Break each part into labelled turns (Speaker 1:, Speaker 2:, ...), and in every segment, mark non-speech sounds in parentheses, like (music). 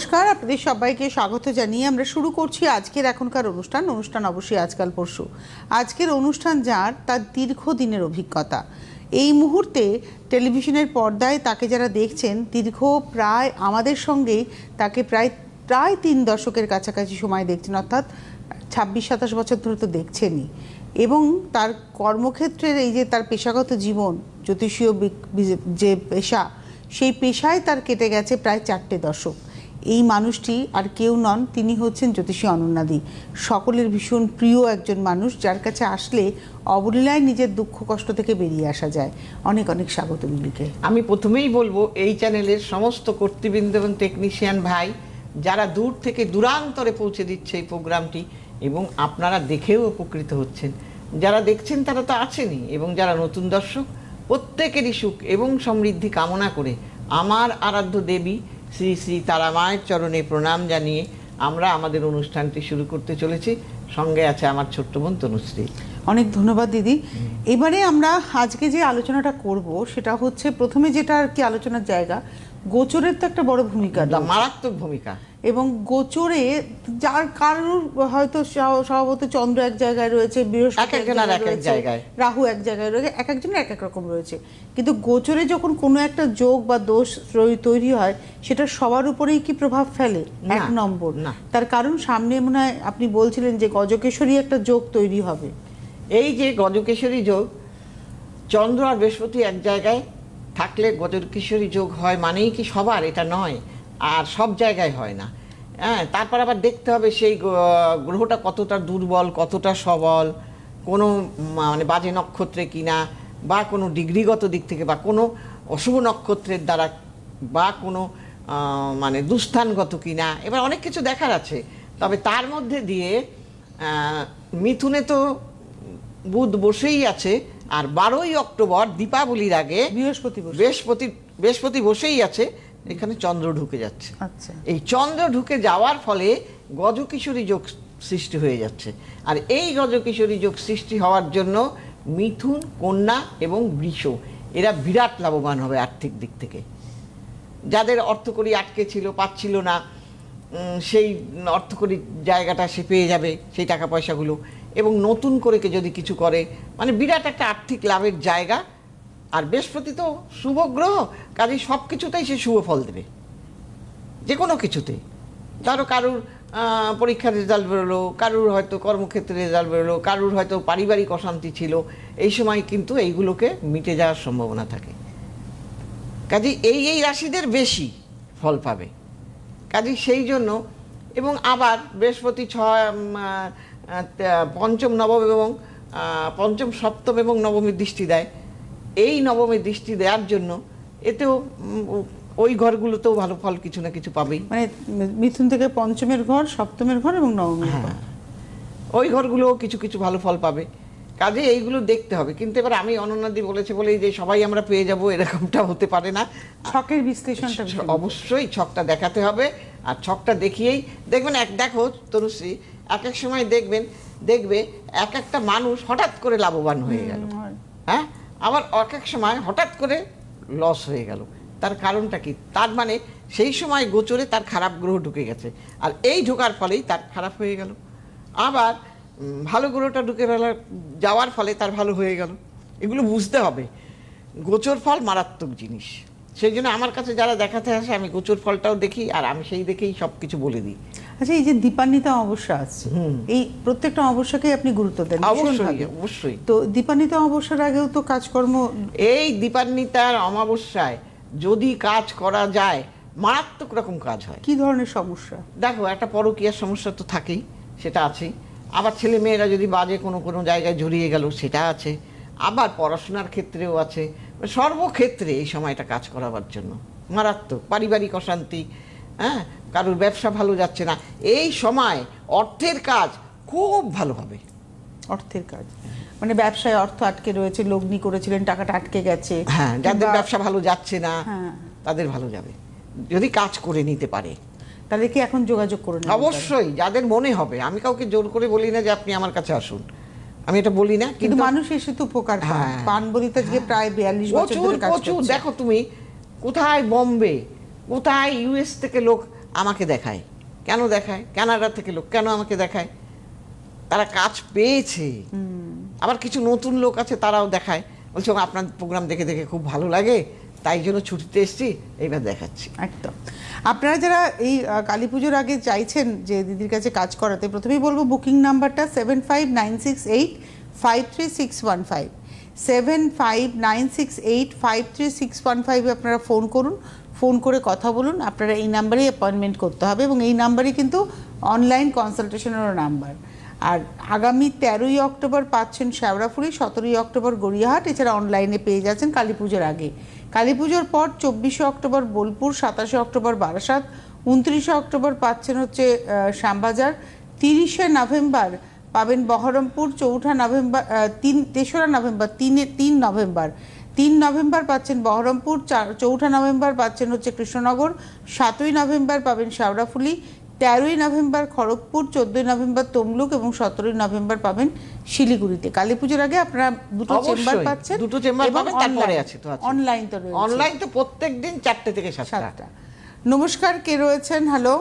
Speaker 1: নমস্কার, আপনাদের সবাইকে স্বাগত জানিয়ে আমরা শুরু করছি আজকের এখনকার অনুষ্ঠান অনুষ্ঠান অবশ্যই আজকাল পরশু। আজকের অনুষ্ঠান যার, তার দীর্ঘদিনের অভিজ্ঞতা। এই মুহূর্তে টেলিভিশনের পর্দায় তাকে যারা দেখছেন, দীর্ঘ প্রায় আমাদের সঙ্গেই তাকে প্রায় প্রায় তিন দশকের কাছাকাছি সময় দেখছেন, অর্থাৎ ছাব্বিশ, সাতাশ বছর ধরে তো দেখছেনই। এবং তার কর্মক্ষেত্রের এই যে তার পেশাগত জীবন, জ্যোতিষীয় যে পেশা, সেই পেশায় তার কেটে গেছে প্রায় চারটে দশক। এই মানুষটি আর কেউ নন, তিনি হচ্ছেন জ্যোতিষী অনন্যাদি। সকলের ভীষণ প্রিয় একজন মানুষ, যার কাছে আসলে অবলীলায় নিজের দুঃখ কষ্ট থেকে বেরিয়ে আসা যায়। অনেক অনেক স্বাগত মিলিকে
Speaker 2: আমি প্রথমেই বলব, এই চ্যানেলের সমস্ত কর্তৃবৃন্দ এবং টেকনিশিয়ান ভাই, যারা দূর থেকে দূরান্তরে পৌঁছে দিচ্ছে এই প্রোগ্রামটি এবং আপনারা দেখেও উপকৃত হচ্ছেন। যারা দেখছেন তারা তো আছেনই এবং যারা নতুন দর্শক, প্রত্যেকেরই সুখ এবং সমৃদ্ধি কামনা করে আমার আরাধ্য দেবী শ্রী শ্রী তারামায়ের চরণে প্রণাম জানিয়ে আমরা আমাদের অনুষ্ঠানটি শুরু করতে চলেছি। সঙ্গে আছে আমার ছোট্ট বোন তনুশ্রী।
Speaker 1: অনেক ধন্যবাদ দিদি। এবারে আমরা আজকে যে আলোচনাটা করব সেটা হচ্ছে প্রথমে যেটা আর কি আলোচনার জায়গা গোচরের তো একটা বড় ভূমিকা
Speaker 2: মারাত্মক ভূমিকা।
Speaker 1: এবং গোচরে যার কারোর হয়তো স্বভাবত চন্দ্র এক জায়গায় রয়েছে বৃহস্পতি
Speaker 2: জায়গায়।
Speaker 1: রাহু এক জায়গায় রয়েছে এক একজনের এক এক রকম রয়েছে। কিন্তু গোচরে যখন কোনো একটা যোগ বা দোষ তৈরি হয় সেটা সবার উপরেই কি প্রভাব ফেলে? এক নম্বর।
Speaker 2: না।
Speaker 1: তার কারণ সামনে মনে হয় আপনি বলছিলেন যে গজকেশরী একটা যোগ তৈরি হবে।
Speaker 2: এই যে গজকেশরী যোগ চন্দ্র আর বৃহস্পতি এক জায়গায় থাকলে গজকেশরী যোগ হয় মানেই কি সবার? এটা নয়। আর সব জায়গায় হয় না। হ্যাঁ তারপর আবার দেখতে হবে সেই গ্রহটা কতটা দুর্বল কতটা সবল কোনো মানে বাজে নক্ষত্রে কিনা বা কোনো ডিগ্রিগত দিক থেকে বা কোনো অশুভ নক্ষত্রের দ্বারা বা কোনো মানে দুস্থানগত কিনা এবার অনেক কিছু দেখার আছে। তবে তার মধ্যে দিয়ে মিথুনে তো বুধ বসেই আছে আর বারোই অক্টোবর দীপাবলির আগে
Speaker 1: বৃহস্পতি
Speaker 2: বৃহস্পতি বৃহস্পতি বসেই আছে এখানে চন্দ্র ঢুকে যাচ্ছে।
Speaker 1: আচ্ছা।
Speaker 2: এই চন্দ্র ঢুকে যাওয়ার ফলে গজকিশোরী যোগ সৃষ্টি হয়ে যাচ্ছে। আর এই গজকিশোরী যোগ সৃষ্টি হওয়ার জন্য মিথুন কন্যা এবং বৃষ এরা বিরাট লাভবান হবে আর্থিক দিক থেকে। যাদের অর্থকরী আটকে ছিল পাচ্ছিল না সেই অর্থকরী জায়গাটা সে পেয়ে যাবে সেই টাকা পয়সাগুলো। এবং নতুন করে কে যদি কিছু করে মানে বিরাট একটা আর্থিক লাভের জায়গা আর বৃহস্পতি তো শুভ গ্রহ কাজে সব কিছুতেই সে শুভ ফল দেবে। যে কোনো কিছুতে। ধরো কারুর পরীক্ষার রেজাল্ট বেরোলো, কারুর হয়তো কর্মক্ষেত্রে রেজাল্ট বেরোলো, কারুর হয়তো পারিবারিক অশান্তি ছিল, এই সময় কিন্তু এইগুলোকে মিটে যাওয়ার সম্ভাবনা থাকে। কাজে এই এই রাশিদের বেশি ফল পাবে। কাজে সেই জন্য, এবং আবার বৃহস্পতি ছয় পঞ্চম নবম এবং পঞ্চম সপ্তম এবং নবমীর দৃষ্টি দেয়। এই নবমীর দৃষ্টি দেওয়ার জন্য এতেও ওই ঘরগুলোতেও ভালো ফল কিছু না কিছু পাবেই।
Speaker 1: মানে মিথুন থেকে পঞ্চমের ঘর সপ্তমের ঘর এবং নবমের ঘর।
Speaker 2: হ্যাঁ। ওই ঘরগুলোও কিছু কিছু ভালো ফল পাবে। কাজে এইগুলো দেখতে হবে। কিন্তু এবার আমি অনন্যাদি বলেছে বলেই যে সবাই আমরা পেয়ে যাব এরকমটা হতে পারে না।
Speaker 1: ছকের বিশ্লেষণটা
Speaker 2: অবশ্যই ছকটা দেখাতে হবে। আর ছকটা দেখিয়েই দেখবেন এক দেখো তনুশ্রী এক এক সময় দেখবেন দেখবে এক একটা মানুষ হঠাৎ করে লাভবান হয়ে গেল। আবার এক এক সময় হঠাৎ করে লস হয়ে গেল। তার কারণটা কি? তার মানে সেই সময় গোচরে তার খারাপ গ্রহ ঢুকে গেছে। আর এই ঢোকার ফলেই তার খারাপ হয়ে গেল। আবার ভালো গ্রহটা ঢুকে ফেলার যাওয়ার ফলে তার ভালো হয়ে গেল। এগুলো বুঝতে হবে। গোচর ফল মারাত্মক জিনিস। সেই জন্য আমার কাছে যারা দেখাতে আসে আমি গোচর ফলটাও দেখি আর আমি সেই দেখেই সব কিছু বলে দিই।
Speaker 1: আচ্ছা এই যে দীপান্বিতা অমাবস্যা আছে। এই প্রত্যেকটা অমাবস্যাকেই আপনি গুরুত্ব দেন
Speaker 2: অবশ্যই অবশ্যই।
Speaker 1: তো দীপান্বিতা অমাবস্যার আগেও তো কাজকর্ম
Speaker 2: এই দীপান্বিতার অমাবস্যায় যদি কাজ করা যায় মারাত্মক রকম কাজ হয়।
Speaker 1: কি ধরনের সমস্যা?
Speaker 2: দেখো একটা পরকীয়ার সমস্যা তো থাকেই সেটা আছেই। আবার ছেলে মেয়েরা যদি বাজে কোনো কোনো জায়গায় জড়িয়ে গেল সেটা আছে। আবার পড়াশোনার ক্ষেত্রেও আছে। সর্বক্ষেত্রে এই সময়টা কাজ করাবার জন্য। মারাত্মক পারিবারিক অশান্তি হ্যাঁ? কারোর ব্যবসা ভালো যাচ্ছে না। এই সময় অর্থের কাজ খুব ভালো হবে।
Speaker 1: অর্থের কাজ। মানে ব্যবসায় অর্থ আটকে রয়েছে লগ্নি করেছিলেন টাকাটা আটকে গেছে।
Speaker 2: হ্যাঁ যাদের ব্যবসা ভালো যাচ্ছে না
Speaker 1: হ্যাঁ।
Speaker 2: তাদের ভালো যাবে। যদি কাজ করে নিতে পারে।
Speaker 1: তাদেরকে এখন যোগাযোগ করুন
Speaker 2: অবশ্যই যাদের মনে হবে। আমি কাউকে জোর করে বলি না যে আপনি আমার কাছে আসুন। আমি এটা বলি না
Speaker 1: কিন্তু মানুষ এসে তো উপকার পায়।
Speaker 2: হ্যাঁ।
Speaker 1: পান বলিতে আজকে প্রায় বিয়াল্লিশ বছর
Speaker 2: প্রচুর
Speaker 1: ধরে কাজ করছে।
Speaker 2: দেখো তুমি কোথায় বোম্বে কোথায় ইউএস থেকে লোক আমাকে দেখায়? কেন দেখায়? কানাডা থেকে লোক কেন আমাকে দেখায়? তারা কাজ পেয়েছে। আবার কিছু নতুন লোক আছে তারাও দেখায়। বলছে আপনার প্রোগ্রাম দেখে দেখে খুব ভালো লাগে। তাই জন্য ছুটিতে এসেছি, এইবার দেখাচ্ছি।
Speaker 1: একদম। আপনারা যারা এই কালী পুজোর আগে চাইছেন যে দিদির কাছে কাজ করাতে, প্রথমেই বলব বুকিং নাম্বারটা seven five nine six eight five three six one five seven five nine six eight five three six one ফাইভে আপনারা ফোন করুন ফোন করে কথা বলুন, আপনারা এই নাম্বারেই অ্যাপয়েন্টমেন্ট করতে হবে এবং এই নাম্বারই কিন্তু অনলাইন কনসালটেশনেরও নাম্বার। আর আগামী তেরোই অক্টোবর পাচ্ছেন শ্যাওড়াফুরি সতেরোই অক্টোবর গড়িয়াহাট, এছাড়া অনলাইনে পেয়ে যাচ্ছেন কালী পুজোর আগে। কালী পুজোর পর চব্বিশে অক্টোবর বোলপুর, সাতাশে অক্টোবর বারাসাত, উনত্রিশে অক্টোবর পাচ্ছেন হচ্ছে শ্যামবাজার, তিরিশে নভেম্বর পাবেন বহরমপুর, চৌঠা নভেম্বর তিন, তেসরা নভেম্বর, তিনে, তিন নভেম্বর। তিন নভেম্বর পাচ্ছেন বহরমপুর চার- চৌঠা নভেম্বর পাচ্ছেন হচ্ছে কৃষ্ণনগর, সাতই নভেম্বর পাবেন শাওড়াফুলি তেরোই নভেম্বর খড়গপুর চোদ্দই নভেম্বর তমলুক এবং সতেরোই নভেম্বর পাবেন শিলিগুড়িতে। কালী পুজোর আগে আপনারা দুটো চেম্বার পাচ্ছেন
Speaker 2: দুটো চেম্বার পাবেন, তারপরে আছে তো আছে।
Speaker 1: অনলাইন তো রয়েছে।
Speaker 2: অনলাইন তো প্রত্যেক দিন চারটে থেকে সাতটা।
Speaker 1: সাতটা। নমস্কার কে রয়েছেন? হ্যালো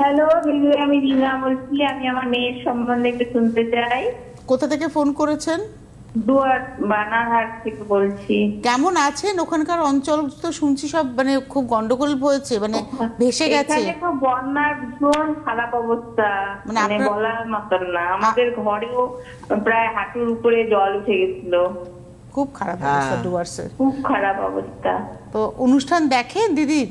Speaker 3: হ্যালো দিদি আমি রিনা বলছি। আমি আমার মেয়ের সম্বন্ধে একটু শুনতে চাই।
Speaker 1: কোথা থেকে ফোন করেছেন?
Speaker 3: দুয়ার বানারহাট থেকে বলছি।
Speaker 1: কেমন আছেন? ওখানকার অঞ্চল তো শুনছি সব মানে খুব গন্ডগোল হয়েছে মানে ভেসে গেছে।
Speaker 3: এখানে তো বন্যার ভীষণ খারাপ অবস্থা।
Speaker 1: মানে
Speaker 3: মানে বলার মতন না। আমাদের ঘরেও প্রায় হাঁটুর উপরে জল উঠে গেছিল।
Speaker 1: খুব খারাপ
Speaker 2: হ্যাঁ।
Speaker 1: অবস্থা ডুয়ার্সের
Speaker 3: খুব খারাপ অবস্থা।
Speaker 1: তো অনুষ্ঠান দেখেন দিদির?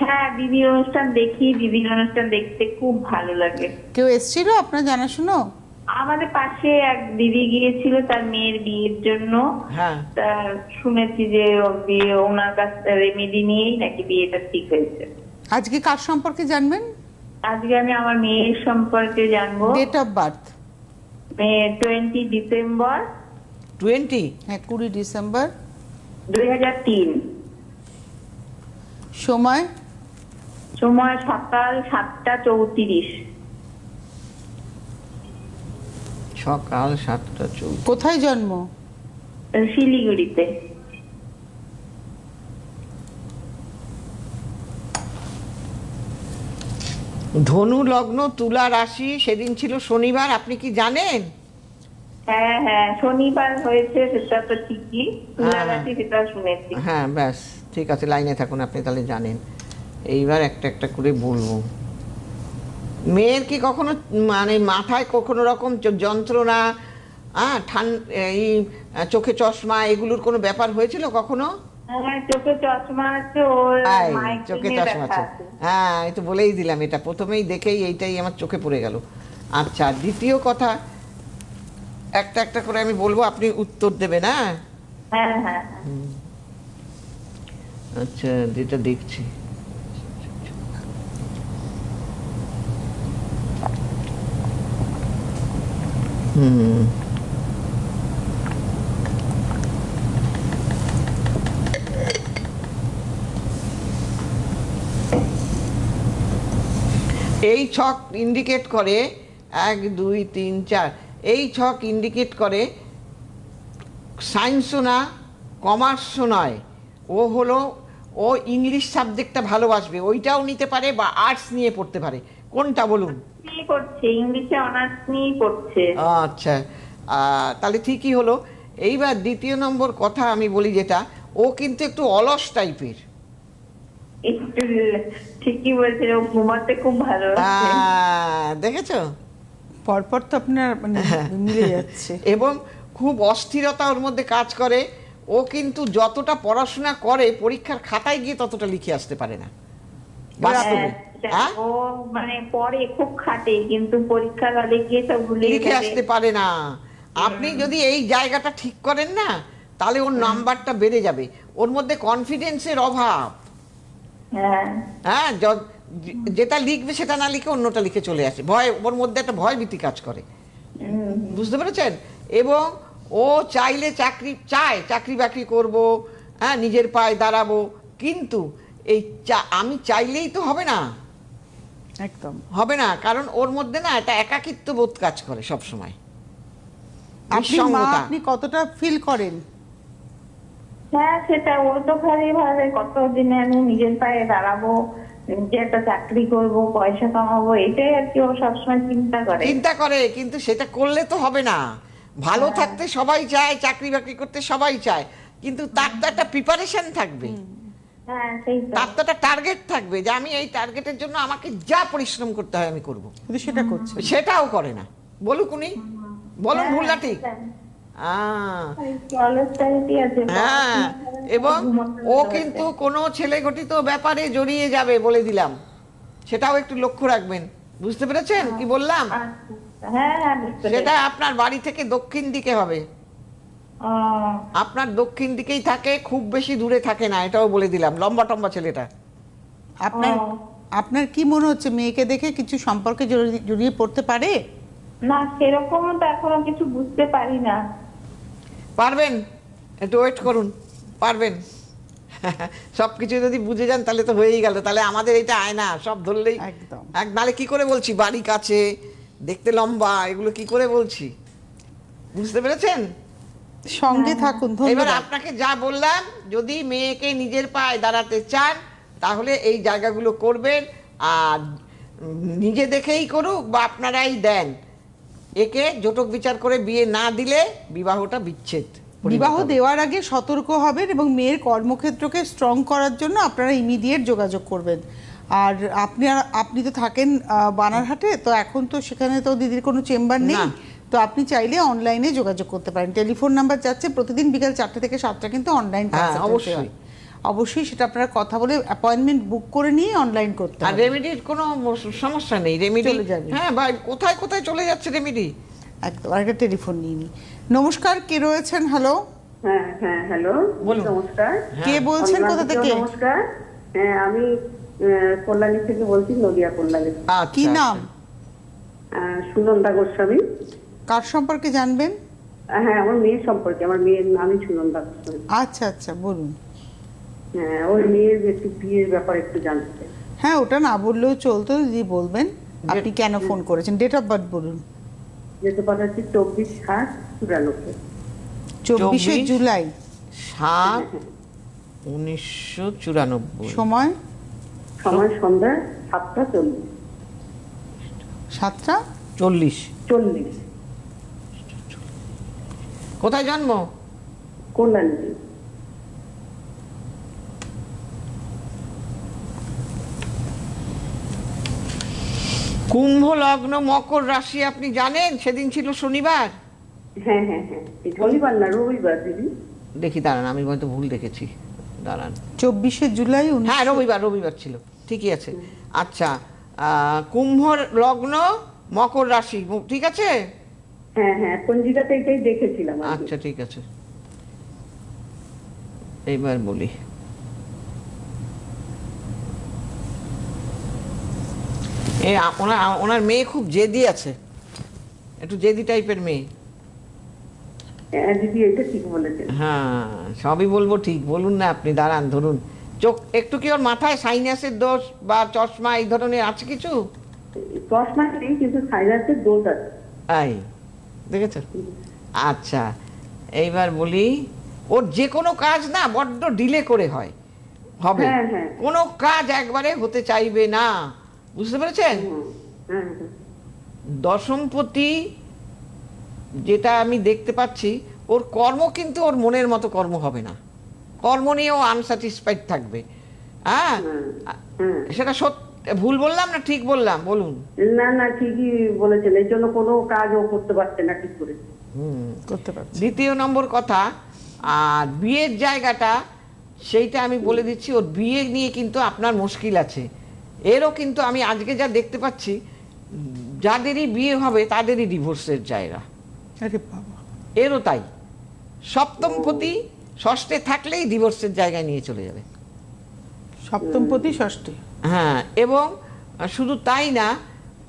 Speaker 3: হ্যাঁ দিদির অনুষ্ঠান দেখি। দিদির অনুষ্ঠান দেখতে খুব ভালো লাগে।
Speaker 1: কেউ এসেছিল আপনার জানাশুনো?
Speaker 3: আমাদের পাশে এক দিদি গিয়েছিল তার মেয়ের বিয়ের জন্য।
Speaker 2: হ্যাঁ।
Speaker 3: তা শুনেছি যে বিয়ে ওনার কাছ রেমেডি নিয়েই নাকি বিয়েটা ঠিক হয়েছে।
Speaker 1: আজকে কার সম্পর্কে জানবেন?
Speaker 3: আজকে আমি আমার মেয়ের সম্পর্কে জানব।
Speaker 1: Date of birth
Speaker 3: twenty December
Speaker 2: twenty
Speaker 1: হ্যাঁ কুড়ি ডিসেম্বর
Speaker 3: দুই হাজার তিন।
Speaker 1: সময়?
Speaker 3: সময় সকাল সাতটা চৌত্রিশ।
Speaker 2: সকাল সাতটা চৌদ্দ।
Speaker 1: কোথায় জন্ম?
Speaker 3: শিলিগুড়িতে।
Speaker 2: ধনু লগ্ন তুলা রাশি সেদিন ছিল শনিবার আপনি কি জানেন?
Speaker 3: হ্যাঁ হ্যাঁ শনিবার হয়েছে সেটা তো ঠিকই। তুলা
Speaker 2: হ্যাঁ।
Speaker 3: রাশি সেটা শুনেছি।
Speaker 2: হ্যাঁ ব্যাস ঠিক আছে লাইনে থাকুন আপনি তাহলে জানেন। এইবার একটা একটা করে বলব। মেয়ের কি কখনো মানে মাথায় কখনো রকম যন্ত্রণা হ্যাঁ ঠান এই চোখে চশমা এগুলোর কোনো ব্যাপার হয়েছিল কখনো?
Speaker 3: চোখে চশমা আছে
Speaker 2: চোখে চশমা। হ্যাঁ এই তো বলেই দিলাম এটা। প্রথমেই দেখেই এইটাই আমার চোখে পড়ে গেল। আচ্ছা দ্বিতীয় কথা একটা একটা করে আমি বলব আপনি উত্তর দেবেন হ্যাঁ?
Speaker 3: হ্যাঁ হ্যাঁ।
Speaker 2: আচ্ছা যেটা দেখছি। এই ছক ইন্ডিকেট করে এক, দুই, তিন, চার। এই ছক ইন্ডিকেট করে সায়েন্সও না কমার্সও নয় ও হলো, ও ইংলিশ সাবজেক্টটা ভালোবাসবে। ওইটাও নিতে পারে বা আর্টস নিয়ে পড়তে পারে। কোনটা বলুন?
Speaker 3: নিয়ে পড়ছে ইংলিশে অনার্স নিয়েই পড়ছে।
Speaker 2: আচ্ছা তাহলে ঠিকই হলো। এইবার দ্বিতীয় নম্বর কথা আমি বলি যেটা ও কিন্তু একটু অলস টাইপের।
Speaker 3: একটু ঠিকই বলছে ও ঘুমাতে খুব ভালো
Speaker 2: দেখেছ?
Speaker 1: পরপর তো আপনার মানে মিলে যাচ্ছে। (laughs)
Speaker 2: এবং খুব অস্থিরতা ওর মধ্যে কাজ করে। ও কিন্তু যতটা পড়াশোনা করে পরীক্ষার খাতায় গিয়ে ততটা লিখে আসতে পারে না। বাস্তবে।
Speaker 3: ও মানে পরে খুব খাটে কিন্তু পরীক্ষার হলে গিয়ে সব ভুলে
Speaker 2: লিখে আসতে পারে না। আপনি যদি এই জায়গাটা ঠিক করেন না তাহলে ওর নাম্বারটা বেড়ে যাবে। ওর মধ্যে কনফিডেন্সের অভাব।
Speaker 3: হ্যাঁ।
Speaker 2: হ্যাঁ যেটা লিখবে সেটা না লিখে অন্যটা লিখে চলে আসে। ভয় ওর মধ্যে একটা ভয় ভীতি কাজ করে। বুঝতে পেরেছেন? এবং ও চাইলে চাকরি চায় চাকরি বাকরি করব হ্যাঁ নিজের পায়ে দাঁড়াবো। কিন্তু এই চা- আমি চাইলেই তো হবে না।
Speaker 1: একদম।
Speaker 2: হবে না কারণ ওর মধ্যে না একটা একাকিত্ব বোধ কাজ করে সব সময়
Speaker 1: আপনি মা আপনি কতটা ফিল করেন?
Speaker 3: হ্যাঁ সেটা ও তো খালি ভাবে কতদিনে আমি নিজের পায়ে দাঁড়াবো যে একটা চাকরি করব পয়সা কামাবো এটাই আর কি ও সবসময় চিন্তা করে।
Speaker 2: চিন্তা করে কিন্তু সেটা করলে তো হবে না। ভালো থাকতে সবাই চায় চাকরি বাকরি করতে সবাই চায় কিন্তু তার তো একটা প্রিপারেশন থাকবে।
Speaker 3: হ্যাঁ
Speaker 2: তার তো একটা টার্গেট থাকবে যে আমি এই টার্গেটের জন্য আমাকে যা পরিশ্রম করতে হয় আমি করব।
Speaker 1: কিন্তু সেটা করছে
Speaker 2: সেটাও করে না। বলুক উনি। বলুন ভুল না ঠিক।
Speaker 3: হ্যাঁ,
Speaker 2: হ্যাঁ এবং ও কিন্তু কোনো ছেলে ঘটিত ব্যাপারে জড়িয়ে যাবে বলে দিলাম। সেটাও একটু লক্ষ্য রাখবেন। বুঝতে পেরেছেন? কি বললাম?
Speaker 3: আচ্ছা, হ্যাঁ হ্যাঁ
Speaker 2: সেটা আপনার বাড়ি থেকে দক্ষিণ দিকে হবে। আপনার দক্ষিণ দিকেই থাকে খুব বেশি দূরে থাকে না এটাও বলে দিলাম লম্বা টম্বা ছেলেটা।
Speaker 1: আপনার আপনার কি মনে হচ্ছে মেয়েকে দেখে কিছু সম্পর্কে জড়িয়ে- পড়তে পারে?
Speaker 3: না সেরকম তো এখনও কিছু বুঝতে পারি না।
Speaker 2: পারবেন? একটু ওয়েট করুন পারবেন? (laughs) সব কিছু যদি বুঝে যান তাহলে তো হয়েই গেল তাহলে আমাদের এটা আয়না সব ধরলেই
Speaker 1: একদম।
Speaker 2: এক নালে কি করে বলছি বাড়ি কাছে দেখতে লম্বা এগুলো কি করে বলছি? বুঝতে পেরেছেন?
Speaker 1: সঙ্গে থাকুন
Speaker 2: এবার আপনাকে যা বললাম যদি মেয়েকে নিজের পায়ে দাঁড়াতে চান তাহলে এই জায়গাগুলো করবেন আর নিজে দেখেই করুক বা আপনারাই দেন। একে জটক বিচার করে বিয়ে না দিলে বিবাহটা বিচ্ছেদ
Speaker 1: বিবাহ দেওয়ার আগে সতর্ক হবেন এবং মেয়ের কর্মক্ষেত্রকে স্ট্রং করার জন্য আপনারা ইমিডিয়েট যোগাযোগ করবেন। আর আপনি আর- আপনি তো থাকেন বানারহাটে তো এখন তো সেখানে তো দিদির কোনো চেম্বার নেই। তো আপনি চাইলে অনলাইনে যোগাযোগ করতে পারেন। টেলিফোন নাম্বার যাচ্ছে প্রতিদিন বিকাল চারটে থেকে সাতটা কিন্তু অনলাইন
Speaker 2: হ্যাঁ, অবশ্যই।
Speaker 1: অবশ্যই সেটা আপনারা কথা বলে অ্যাপয়েন্টমেন্ট বুক করে নিয়ে অনলাইন করতে
Speaker 2: আর
Speaker 1: হবে।
Speaker 2: রেমেডির কোনো সমস্যা নেই। রেমেডি
Speaker 1: চলে যাবে।
Speaker 2: হ্যাঁ ভাই কোথায় কোথায় চলে যাচ্ছে রেমেডি
Speaker 1: একদম আরেকটা টেলিফোন নিয়ে নিই নমস্কার কে রয়েছেন? হ্যালো
Speaker 4: হ্যাঁ হ্যাঁ হ্যালো
Speaker 2: বলুন।
Speaker 4: নমস্কার।
Speaker 1: কে বলছেন কোথা থেকে?
Speaker 4: নমস্কার। হ্যাঁ আমি কল্যাণী থেকে বলছি নদিয়া কল্যাণী।
Speaker 2: আচ্ছা
Speaker 1: কি নাম?
Speaker 4: আহ, সুনন্দা গোস্বামী।
Speaker 1: কার সম্পর্কে জানবেন?
Speaker 4: হ্যাঁ আমার মেয়ের সম্পর্কে আমার মেয়ের নামই সুনন্দা গোস্বামী
Speaker 1: আচ্ছা আচ্ছা বলুন।
Speaker 4: হ্যাঁ ওই মেয়ের একটু বিয়ের ব্যাপারে একটু জানতে
Speaker 1: হ্যাঁ ওটা না বললেও চলতো দিদি বলবেন। আপনি কেন ফোন করেছেন? ডেট অফ বার্থ বলুন।
Speaker 4: যেতে পাঠাচ্ছি চব্বিশ সাত চুরানব্বই
Speaker 1: চব্বিশে জুলাই।
Speaker 2: সাত উনিশশো চুরানব্বই।
Speaker 1: সময়?
Speaker 4: সময় সন্ধ্যা সাতটা চল্লিশ।
Speaker 1: সাতটা?
Speaker 2: চল্লিশ।
Speaker 4: চল্লিশ।
Speaker 2: কোথায় জন্ম? কুম্ভ লগ্ন মকর রাশি আপনি জানেন? সেদিন ছিল শনিবার।
Speaker 4: হ্যাঁ হ্যাঁ হ্যাঁ। শনিবার না রবিবার দিদি।
Speaker 2: দেখি দাঁড়ান আমি হয়তো ভুল দেখেছি। দাঁড়ান।
Speaker 1: চব্বিশে জুলাই
Speaker 2: হ্যাঁ রবিবার রবিবার ছিল। ঠিকই আছে। আচ্ছা আহ, কুম্ভ লগ্ন মকর রাশি। ঠিক আছে?
Speaker 4: হ্যাঁ হ্যাঁ পঞ্জিকাতে এটাই দেখেছিলাম
Speaker 2: আচ্ছা ঠিক আছে। এইবার বলি। এ ওনার ওনার মেয়ে খুব জেদি আছে। একটু জেদি টাইপের মেয়ে।
Speaker 4: হ্যাঁ
Speaker 2: হ্যাঁ সবই বলব ঠিক। বলুন না আপনি দাঁড়ান ধরুন। চোখ একটু কি ওর মাথায় সাইনাসের দোষ বা চশমা এই ধরনের আছে কিছু?
Speaker 4: চশমা নেই কিন্তু সাইনাসের দোষ আছে।
Speaker 2: দেখেছ? আচ্ছা এইবার বলি ওর যে কোনো কাজ না বড্ড ডিলে করে হয়। হবে।
Speaker 4: হ্যাঁ, হ্যাঁ।
Speaker 2: কোনো কাজ একবারে হতে চাইবে না। বুঝতে পেরেছেন?
Speaker 4: হ্যাঁ
Speaker 2: দশমপতি যেটা আমি দেখতে পাচ্ছি ওর কর্ম কিন্তু ওর মনের মতো কর্ম হবে না। কর্ম নিয়ে নিয়েও আনস্যাটিসফাইড থাকবে। হ্যাঁ? সেটা সত্য। ভুল বললাম না ঠিক বললাম? বলুন।
Speaker 4: না না ঠিকই বলেছেন। এর জন্য কোনো কাজ ও করতে পারছে না ঠিক করে।
Speaker 2: হুম
Speaker 1: করতে পারছি।
Speaker 2: দ্বিতীয় নম্বর কথা আর বিয়ের জায়গাটা সেইটা আমি বলে দিচ্ছি ওর বিয়ে নিয়ে কিন্তু আপনার মুশকিল আছে। এরও কিন্তু আমি আজকে যা দেখতে পাচ্ছি যাদেরই বিয়ে হবে তাদেরই ডিভোর্সের জায়গা। এরও তাই। সপ্তমপতি ষষ্ঠে থাকলেই ডিভোর্সের জায়গায় নিয়ে চলে যাবে।
Speaker 1: সপ্তমপতি ষষ্ঠী?
Speaker 2: হ্যাঁ এবং শুধু তাই না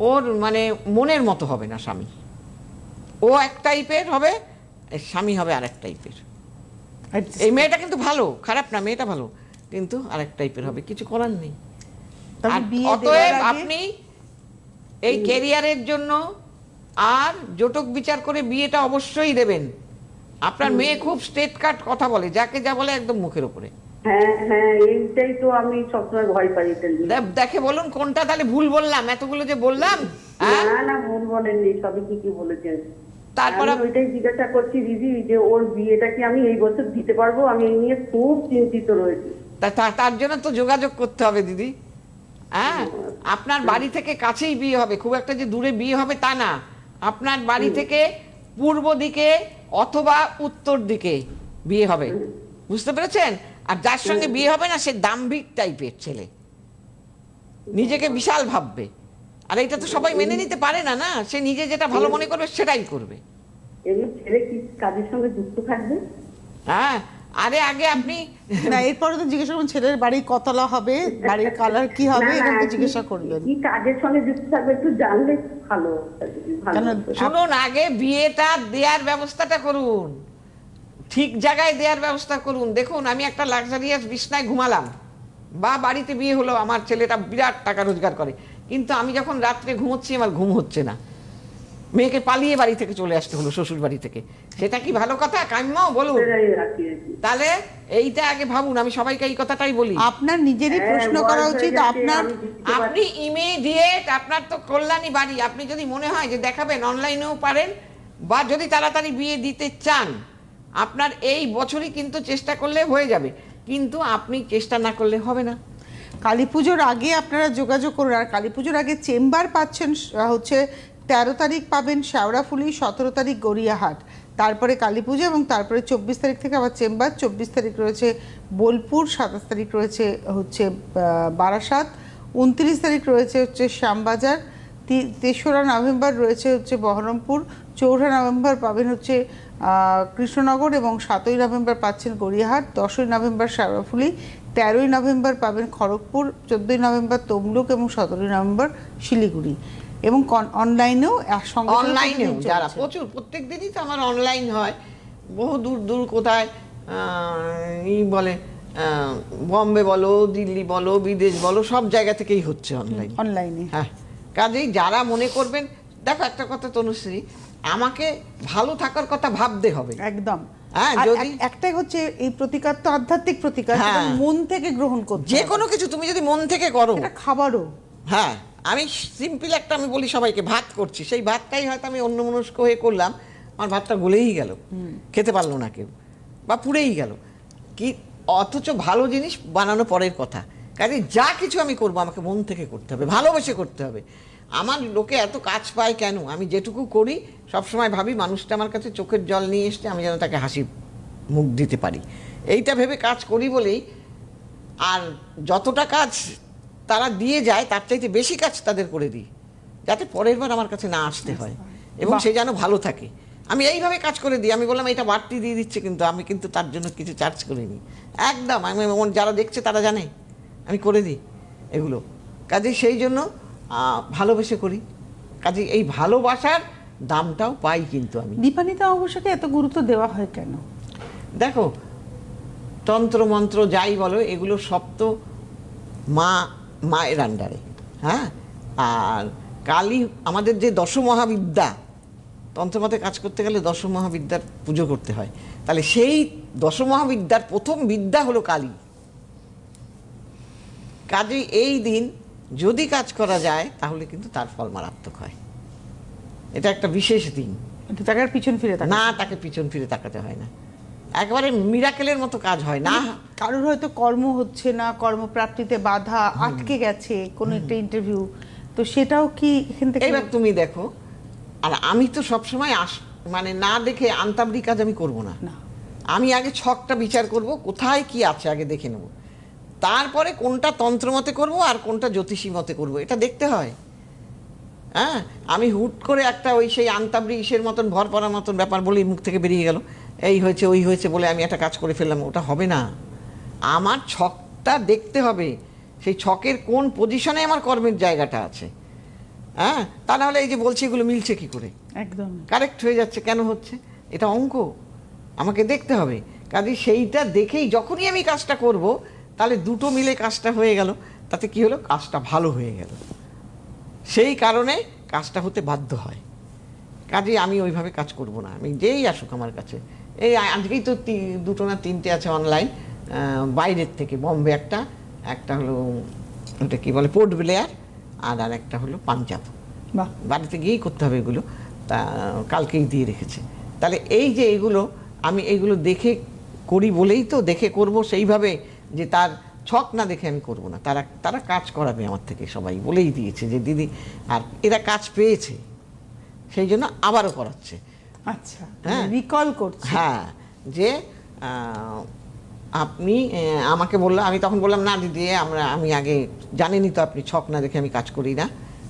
Speaker 2: ওর মানে মনের মতো হবে না স্বামী। ও এক টাইপের হবে স্বামী হবে আরেক টাইপের। এই মেয়েটা কিন্তু ভালো খারাপ না মেয়েটা ভালো কিন্তু আরেক টাইপের হবে কিছু করার নেই। অতএব আপনি এই ক্যারিয়ারের জন্য আর জটক বিচার করে বিয়েটা অবশ্যই দেবেন। আপনার মেয়ে খুব স্টেট কাট কথা বলে যাকে যা বলে একদম মুখের উপরে।
Speaker 4: হ্যাঁ হ্যাঁ এইটাই তো আমি সবসময় ভয় পাই এটা নিয়ে।
Speaker 2: দেখে বলুন কোনটা তাহলে ভুল বললাম এতগুলো যে বললাম হ্যাঁ?
Speaker 4: না না ভুল বলেননি সবই ঠিকই বলেছেন।
Speaker 2: তারপর
Speaker 4: ওইটাই জিজ্ঞাসা করছি দিদি যে ওর বিয়েটা কি আমি এই বছর দিতে পারব? আমি এই নিয়ে খুব চিন্তিত রয়েছি।
Speaker 2: তার জন্য তো যোগাযোগ করতে হবে দিদি। হ্যাঁ? আপনার বাড়ি থেকে কাছেই বিয়ে হবে খুব একটা যে দূরে বিয়ে হবে তা না। আপনার বাড়ি থেকে পূর্ব দিকে অথবা উত্তর দিকে বিয়ে হবে। বুঝতে পেরেছেন? আর যার সঙ্গে বিয়ে হবে না সে দাম্ভিক টাইপের ছেলে। নিজেকে বিশাল ভাববে। আর এটা তো সবাই মেনে নিতে পারে না না? সে নিজে যেটা ভালো মনে করবে সেটাই করবে।
Speaker 4: ছেলে কি কাজের সঙ্গে যুক্ত থাকবে?
Speaker 2: হ্যাঁ আরে আগে আপনি
Speaker 1: না এরপরে তো জিজ্ঞাসা করবেন ছেলের বাড়ি কতলা হবে বাড়ির কালার কি হবে তো জিজ্ঞাসা করবেন
Speaker 4: কি কাজের সঙ্গে যুক্ত থাকবে একটু জানলে ভালো।
Speaker 2: শুনুন আগে বিয়েটা দেওয়ার ব্যবস্থাটা করুন। ঠিক জায়গায় দেওয়ার ব্যবস্থা করুন। দেখুন আমি একটা লাক্সারিয়াস বিছনায় ঘুমালাম বা বাড়িতে বিয়ে হলো আমার ছেলেটা বিরাট টাকা রোজগার করে। কিন্তু আমি যখন রাত্রে ঘুমোচ্ছি আমার ঘুম হচ্ছে না। মেয়েকে পালিয়ে বাড়ি থেকে চলে আসতে হলো শ্বশুর বাড়ি থেকে। সেটা কি ভালো কথা? কাম্য বলুন। তাহলে এইটা আগে ভাবুন আমি সবাইকে এই কথাটাই বলি।
Speaker 1: আপনার নিজেরই
Speaker 4: হ্যাঁ,
Speaker 1: প্রশ্ন করা উচিত আপনার
Speaker 2: আপনি ইমিডিয়েট আপনার তো কল্যাণী বাড়ি আপনি যদি মনে হয় যে দেখাবেন অনলাইনেও পারেন বা যদি তাড়াতাড়ি বিয়ে দিতে চান আপনার এই বছরই কিন্তু চেষ্টা করলে হয়ে যাবে। কিন্তু আপনি চেষ্টা না করলে হবে না।
Speaker 1: কালী পুজোর আগে আপনারা যোগাযোগ করুন, আর কালী পুজোর আগে চেম্বার পাচ্ছেন হচ্ছে তেরো তারিখ পাবেন শেওড়াফুলি সতেরো তারিখ গড়িয়াহাট। তারপরে কালী পুজো এবং তারপরে চব্বিশ তারিখ থেকে আবার চেম্বার। চব্বিশ তারিখ রয়েছে বোলপুর, সাতাশ তারিখ রয়েছে হচ্ছে বারাসাত। উনত্রিশ তারিখ রয়েছে হচ্ছে শ্যামবাজার। তেসরা নভেম্বর রয়েছে হচ্ছে বহরমপুর চৌঠা নভেম্বর পাবেন হচ্ছে কৃষ্ণনগর এবং সাতই নভেম্বর পাচ্ছেন গড়িয়াহাট দশই নভেম্বর শেওড়াফুলি তেরোই নভেম্বর পাবেন খড়গপুর চোদ্দোই নভেম্বর তমলুক এবং সতেরোই নভেম্বর শিলিগুড়ি। এবং অনলাইনেও একসঙ্গে
Speaker 2: অনলাইনেও যারা প্রচুর প্রত্যেক দিনই তো আমার অনলাইন হয়। বহু দূর দূর কোথায় ই বলে বম্বে বলো দিল্লি বলো বিদেশ বলো সব জায়গা থেকেই হচ্ছে অনলাইন।
Speaker 1: অনলাইনে।
Speaker 2: হ্যাঁ। কাজেই যারা মনে করবেন দেখো একটা কথা তনুশ্রী আমাকে ভালো থাকার কথা ভাবতে হবে।
Speaker 1: একদম।
Speaker 2: হ্যাঁ, যদি-
Speaker 1: একটাই হচ্ছে এই প্রতিকার তো আধ্যাত্মিক প্রতিকার
Speaker 2: হ্যাঁ।
Speaker 1: মন থেকে গ্রহণ করতে
Speaker 2: যে কোনো কিছু তুমি যদি মন থেকে করো।
Speaker 1: এটা খাবারও।
Speaker 2: হ্যাঁ আমি সিম্পল একটা আমি বলি সবাইকে ভাত করছি। সেই ভাতটাই হয়তো আমি অন্য মনস্ক হয়ে করলাম আমার ভাতটা গলেই গেল। খেতে পারল না কেউ বা পুড়েই গেল। কি অথচ ভালো জিনিস বানানো পরের কথা। কাজে যা কিছু আমি করব আমাকে মন থেকে করতে হবে ভালোবেসে করতে হবে। আমার লোকে এত কাজ পায় কেন? আমি যেটুকু করি সবসময় ভাবি মানুষটা আমার কাছে চোখের জল নিয়ে এসছে আমি যেন তাকে হাসি মুখ দিতে পারি। এইটা ভেবে কাজ করি বলেই আর যতটা কাজ তারা দিয়ে যায় তার চাইতে বেশি কাজ তাদের করে দিই যাতে পরের বার আমার কাছে না আসতে হয় এবং সে যেন ভালো থাকে। আমি এইভাবে কাজ করে দিই আমি বললাম এটা বাড়তি দিয়ে দিচ্ছে কিন্তু আমি কিন্তু তার জন্য কিছু চার্জ করিনি। একদম আমি যারা দেখছে তারা জানে। আমি করে দিই এগুলো। কাজে সেই জন্য ভালোবেসে করি। কাজে এই ভালোবাসার দামটাও পাই কিন্তু আমি।
Speaker 1: দীপানিতা অবশ্যকে এত গুরুত্ব দেওয়া হয় কেন?
Speaker 2: দেখো তন্ত্র মন্ত্র যাই বলো এগুলো সব তো মা মায়ের আন্ডারে হ্যাঁ? আর কালী আমাদের যে দশমহাবিদ্যা তন্ত্রমতে কাজ করতে গেলে দশমহাবিদ্যার পুজো করতে হয়। তাহলে সেই দশমহাবিদ্যার প্রথম বিদ্যা হলো কালী। কাজে এই দিন যদি কাজ করা যায় তাহলে কিন্তু তার ফল মারাত্মক হয়। এটা একটা বিশেষ দিন।
Speaker 1: তাকে পিছন ফিরে
Speaker 2: না তাকে পিছন ফিরে তাকাতে হয় না। একেবারে মিরাকেলের মতো কাজ হয় না।
Speaker 1: কারোর হয়তো কর্ম হচ্ছে না কর্মপ্রাপ্তিতে বাধা আটকে গেছে কোনো একটা ইন্টারভিউ তো সেটাও কি এখান থেকে
Speaker 2: এবার তুমি দেখো আর আমি তো সবসময় আস মানে না দেখে আন্তাবরি কাজ আমি করব না। আমি আগে ছকটা বিচার করব কোথায় কি আছে আগে দেখে নেব। তারপরে কোনটা তন্ত্র মতে করব আর কোনটা জ্যোতিষী মতে করব? এটা দেখতে হয়। হ্যাঁ? আমি হুট করে একটা ওই সেই আন্তাবরি ইসের মতন ভর পড়ার মতন ব্যাপার বলেই মুখ থেকে বেরিয়ে গেল। এই হয়েছে ওই হয়েছে বলে আমি একটা কাজ করে ফেললাম ওটা হবে না। আমার ছকটা দেখতে হবে। সেই ছকের কোন পজিশনে আমার কর্মের জায়গাটা আছে। হ্যাঁ? তা নাহলে এই যে বলছি এগুলো মিলছে কি করে?
Speaker 1: একদম।
Speaker 2: কারেক্ট হয়ে যাচ্ছে কেন হচ্ছে? এটা অঙ্ক। আমাকে দেখতে হবে। কাজে সেইটা দেখেই যখনই আমি কাজটা করব তাহলে দুটো মিলে কাজটা হয়ে গেল। তাতে কি হলো? কাজটা ভালো হয়ে গেল। সেই কারণে কাজটা হতে বাধ্য হয়। কাজে আমি ওইভাবে কাজ করব না। আমি যেই আসুক আমার কাছে। এই আজকেই তো দুটো না তিনটে আছে অনলাইন বাইরের থেকে বম্বে একটা একটা হলো ওটা কী বলে? পোর্ট ব্লেয়ার আর আর একটা হলো পাঞ্জাব
Speaker 1: বাহ।
Speaker 2: বাড়িতে গিয়েই করতে হবে এগুলো। তা কালকেই দিয়ে রেখেছে। তাহলে এই যে এগুলো আমি এগুলো দেখে করি বলেই তো দেখে করব সেইভাবে যে তার ছক না দেখে আমি করব না। তারা তারা কাজ করাবে আমার থেকে সবাই বলেই দিয়েছে যে দিদি আর এরা কাজ পেয়েছে সেই জন্য আবারও করাচ্ছে।
Speaker 1: আচ্ছা
Speaker 2: হ্যাঁ।
Speaker 1: রিকল করছে।
Speaker 2: হ্যাঁ যে আপনি আমাকে বলল আমি তখন বললাম না দিদি আমরা আমি আগে জানেনই তো আপনি ছক না দেখে আমি কাজ করি না।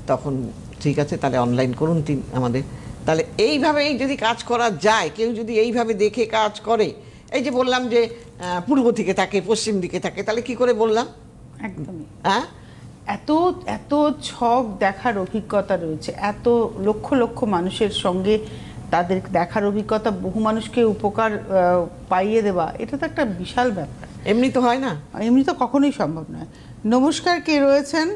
Speaker 2: তখন ঠিক আছে তাহলে অনলাইন করুন তিন আমাদের। তাহলে এইভাবেই যদি কাজ করা যায় কেউ যদি এইভাবে দেখে কাজ করে এই যে বললাম যে পূর্ব দিকে থাকে পশ্চিম দিকে থাকে তাহলে কি করে বললাম?
Speaker 1: একদমই।
Speaker 2: হ্যাঁ?
Speaker 1: এত এত ছক দেখার অভিজ্ঞতা রয়েছে এত লক্ষ লক্ষ মানুষের সঙ্গে তাদের দেখার অভিজ্ঞতা বহু মানুষকে উপকার পাইয়ে দেওয়া এটা তো একটা বিশাল ব্যাপার।
Speaker 2: এমনি তো হয় না?
Speaker 1: এমনি তো কখনোই সম্ভব নয়। নমস্কার কে রয়েছেন?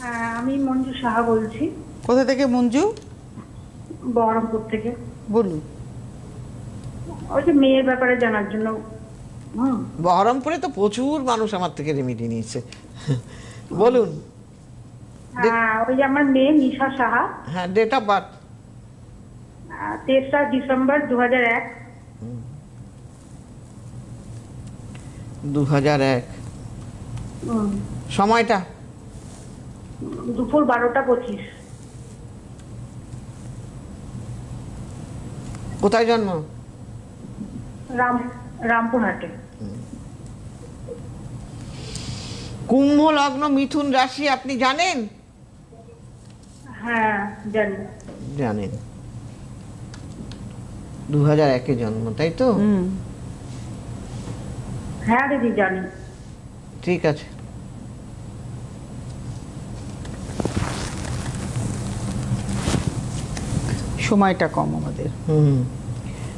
Speaker 5: হ্যাঁ, আমি মঞ্জু সাহা বলছি।
Speaker 1: কোথা থেকে মঞ্জু?
Speaker 5: বহরমপুর থেকে।
Speaker 1: বলুন।
Speaker 5: ওই যে মেয়ের ব্যাপারে জানার জন্য।
Speaker 2: বহরমপুরে তো প্রচুর মানুষ আমার থেকে রেমিডি নিয়েছে। বলুন।
Speaker 5: হ্যাঁ ওই যে আমার মেয়ে নিশা সাহা।
Speaker 2: হ্যাঁ ডেট অফ বার্থ
Speaker 5: তেসরা ডিসেম্বর দু হাজার এক।
Speaker 2: দু হাজার এক। সময়টা?
Speaker 5: দুপুর বারোটা পঁচিশ।
Speaker 2: কোথায় জন্ম?
Speaker 5: রাম রামপুরহাটে।
Speaker 2: কুম্ভ লগ্ন মিথুন রাশি আপনি জানেন?
Speaker 5: হ্যাঁ জানি।
Speaker 2: জানেন। দু হাজার একে জন্ম তাই তো?
Speaker 1: হুম।
Speaker 5: হ্যাঁ দিদি জানি।
Speaker 2: ঠিক আছে।
Speaker 1: সময়টা কম আমাদের।
Speaker 2: হুম।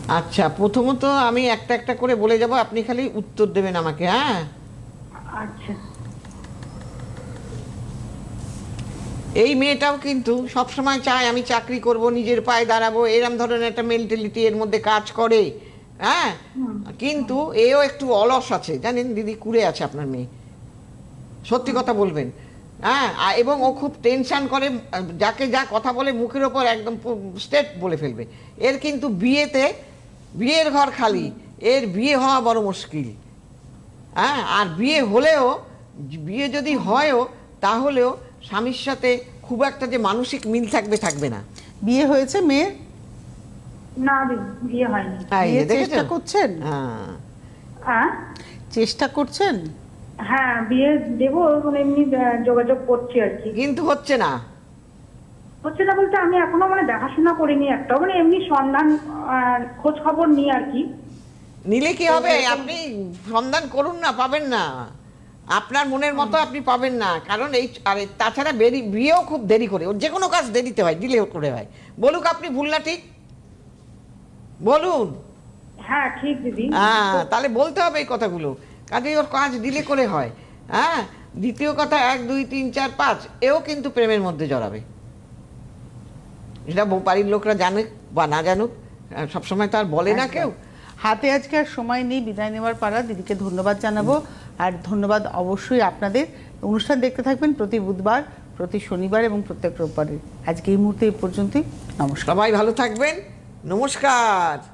Speaker 2: আচ্ছা প্রথমত আমি একটা একটা করে বলে যাব আপনি খালি উত্তর দেবেন আমাকে হ্যাঁ?
Speaker 5: আচ্ছা।
Speaker 2: এই মেয়েটাও কিন্তু সবসময় চায় আমি চাকরি করব নিজের পায়ে দাঁড়াবো এরম ধরনের একটা মেন্টালিটি এর মধ্যে কাজ করে হ্যাঁ? কিন্তু এও একটু অলস আছে জানেন দিদি কুড়ে আছে আপনার মেয়ে। সত্যি কথা বলবেন হ্যাঁ? এবং ও খুব টেনশন করে যাকে যা কথা বলে মুখের ওপর একদম স্টেট বলে ফেলবে। এর কিন্তু বিয়েতে বিয়ের ঘর খালি। এর বিয়ে হওয়া বড় মুশকিল। হ্যাঁ আর বিয়ে হলেও বিয়ে যদি হয়ও তাহলেও স্বামীর সাথে খুব একটা যে মানসিক মিল থাকবে থাকবে না।
Speaker 1: বিয়ে হয়েছে মেয়ের?
Speaker 5: না দিদি বিয়ে হয়নি।
Speaker 1: চেষ্টা করছেন?
Speaker 2: হ্যাঁ।
Speaker 5: হ্যাঁ
Speaker 1: চেষ্টা করছেন?
Speaker 5: হ্যাঁ বিয়ে দেবো মানে এমনি যোগাযোগ করছি আর কি।
Speaker 2: কিন্তু হচ্ছে না।
Speaker 5: হচ্ছে না বলতে আমি এখনও মানে দেখাশোনা করিনি একটা মানে এমনি সন্ধান খোঁজ খবর নিই আর কি।
Speaker 2: নিলে কি হবে? আপনি সন্ধান করুন না পাবেন না। আপনার মনের মতো আপনি পাবেন না। কারণ এই আর তাছাড়া বেরি বিয়েও খুব দেরি করে। ওর যে কোনো কাজ দেরিতে হয় দিলে করে হয়। বলুক আপনি ভুল না ঠিক? বলুন।
Speaker 5: হ্যাঁ ঠিক দিদি।
Speaker 2: হ্যাঁ তাহলে বলতে হবে এই কথাগুলো। কাজেই ওর কাজ দিলে করে হয়। হ্যাঁ দ্বিতীয় কথা এক দুই তিন চার পাঁচ এও কিন্তু প্রেমের মধ্যে জড়াবে। বউ- বাড়ির লোকরা জানে বা না জানুক সবসময় তো আর বলে না কেউ।
Speaker 1: হাতে আজকে আর সময় নেই বিদায় নেওয়ার পাড়া দিদিকে ধন্যবাদ জানাব। আর ধন্যবাদ অবশ্যই আপনাদের। অনুষ্ঠান দেখতে থাকবেন প্রতি বুধবার প্রতি শনিবার এবং প্রত্যেক রোববারে। আজকে এই মুহূর্তে এই পর্যন্তই। নমস্কার।
Speaker 2: সবাই ভালো থাকবেন। নমস্কার।